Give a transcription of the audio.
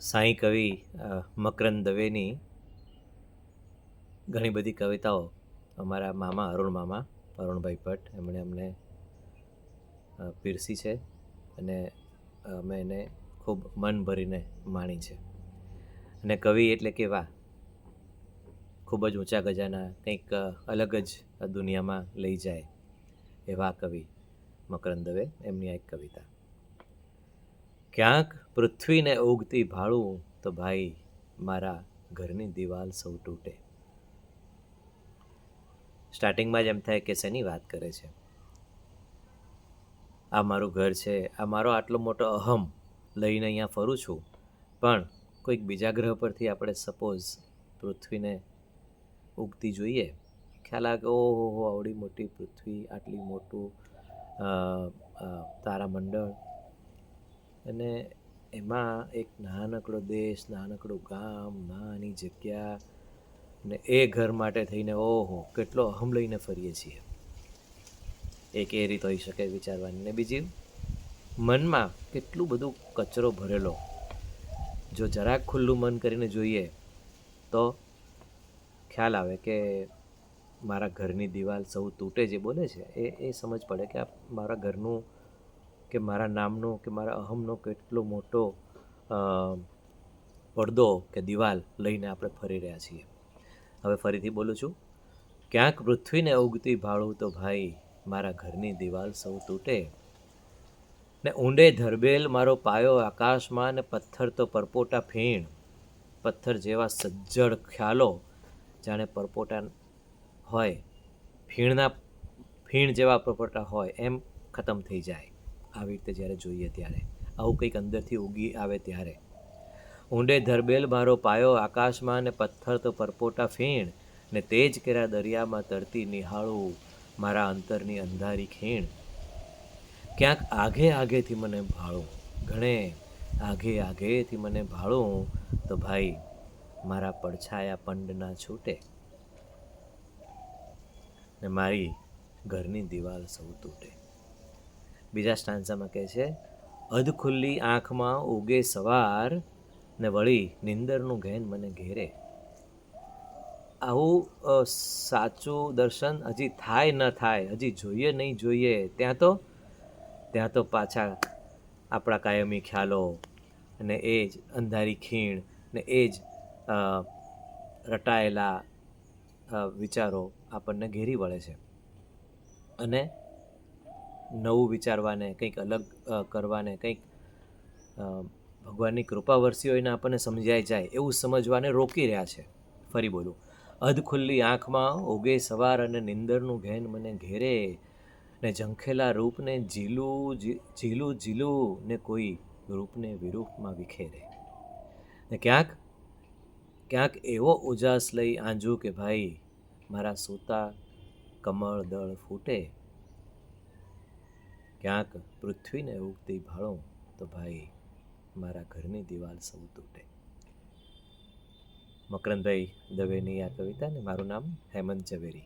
સાંઈ કવિ મકરંદ દવેની ઘણી બધી કવિતાઓ અમારા મામા, અરુણ મામા, અરુણભાઈ ભટ્ટ, એમણે અમને પીરસી છે અને અમે એને ખૂબ મન ભરીને માણી છે. અને કવિ એટલે કેવા ખૂબ જ ઊંચા ગજાના કંઈક અલગ જ દુનિયામાં લઈ જાય એવા કવિ મકરંદ દવે, એમની આ એક કવિતા. ક્યાંક પૃથ્વીને ઉગતી ભાળું તો ભાઈ મારા ઘરની દિવાલ સૌ તૂટે. સ્ટાર્ટિંગમાં જ એમ થાય કે શેની વાત કરે છે? આ મારું ઘર છે, આ મારો આટલો મોટો અહમ લઈને અહીંયા ફરું છું. પણ કોઈક બીજા ગ્રહ પરથી આપણે સપોઝ પૃથ્વીને ઉગતી જોઈએ. ખ્યાલ આવે કે ઓહો આવડી મોટી પૃથ્વી, આટલી મોટું તારામંડળ. અને એમાં એક નાનકડો દેશ, નાનકડું ગામ, નાની જગ્યા ને એ ઘર માટે થઈને ઓહો, કેટલો અહમ લઈને ફરીએ છીએ. એક એ રીત હોઈ શકે વિચારવાની. ને બીજી, મનમાં કેટલું બધું કચરો ભરેલો. જો જરાક ખુલ્લું મન કરીને જોઈએ, તો ખ્યાલ આવે કે મારા ઘરની દિવાલ સૌ તૂટે જે બોલે છે, એ એ સમજ પડે કે આ મારા ઘરનું કે મારા નામનો કે મારા અહમનો કેટલો મોટો પડદો કે દિવાલ લઈને આપણે ફરી રહ્યા છીએ. હવે ફરીથી બોલું છું. ક્યાંક પૃથ્વીને ઉગતી ભાળું તો ભાઈ મારા ઘરની દિવાલ સૌ તૂટે. ને ઊંડે ધરબેલ મારો પાયો આકાશમાં ને પથ્થર તો પરપોટા ફીણ. પથ્થર જેવા સજ્જડ ખ્યાલો જાણે પરપોટા હોય. ફીણના, ફીણ જેવા પરપોટા હોય એમ ખતમ થઈ જાય. આવી રીતે જ્યારે જોઈએ ત્યારે. આવું કંઈક અંદરથી ઉગી આવે ત્યારે. ઊંડે ધરબેલ મારો પાયો આકાશમાં ને પથ્થર તો પરપોટા ફીણ ને તેજ કર્યા દરિયામાં તરતી નિહાળું મારા અંતરની અંધારી ખીણ. ક્યાંક આઘે આગેથી મને ભાળું. ઘણે આઘે આગેથી મને ભાળું તો ભાઈ મારા પડછાયા પંડ ના છૂટે. ને મારી ઘરની દિવાલ સૌ તૂટે. બીજા સ્ટાન્સામાં કહે છે, અધ ખુલ્લી આંખમાં ઉગે સવાર ને વળી નિંદરનું ઘેન મને ઘેરે. આવું સાચું દર્શન હજી થાય ન થાય, હજી જોઈએ નહીં જોઈએ, ત્યાં તો ત્યાં તો પાછા આપણા કાયમી ખ્યાલો અને એ જ અંધારી ખીણ ને એ જ રટાયેલા વિચારો આપણને ઘેરી વળે છે. અને નવું વિચારવાને, કંઈક અલગ કરવાને, કંઈક ભગવાનની કૃપા વરસી હોઈને આપણને સમજાઈ જાય એવું સમજવાને રોકી રહ્યા છે. ફરી બોલું, અધ ખુલ્લી આંખમાં ઓગે સવાર અને નિંદરનું ઘેન મને ઘેરે, ને ઝંખેલા રૂપને ઝીલું ઝીલું ઝીલું, ને કોઈ રૂપને વિરૂપમાં વિખેરે. ને ક્યાંક ક્યાંક એવો ઉજાસ લઈ આંજુ કે, ભાઈ, મારા સૂતા કમળ દળ ફૂટે ક્યાંક પૃથ્વીને ઉગતી ભાળો તો ભાઈ મારા ઘરની દિવાલ સૌ તૂટે. મકરંદભાઈ દવેની આ કવિતા ને મારું નામ હેમંત ઝવેરી.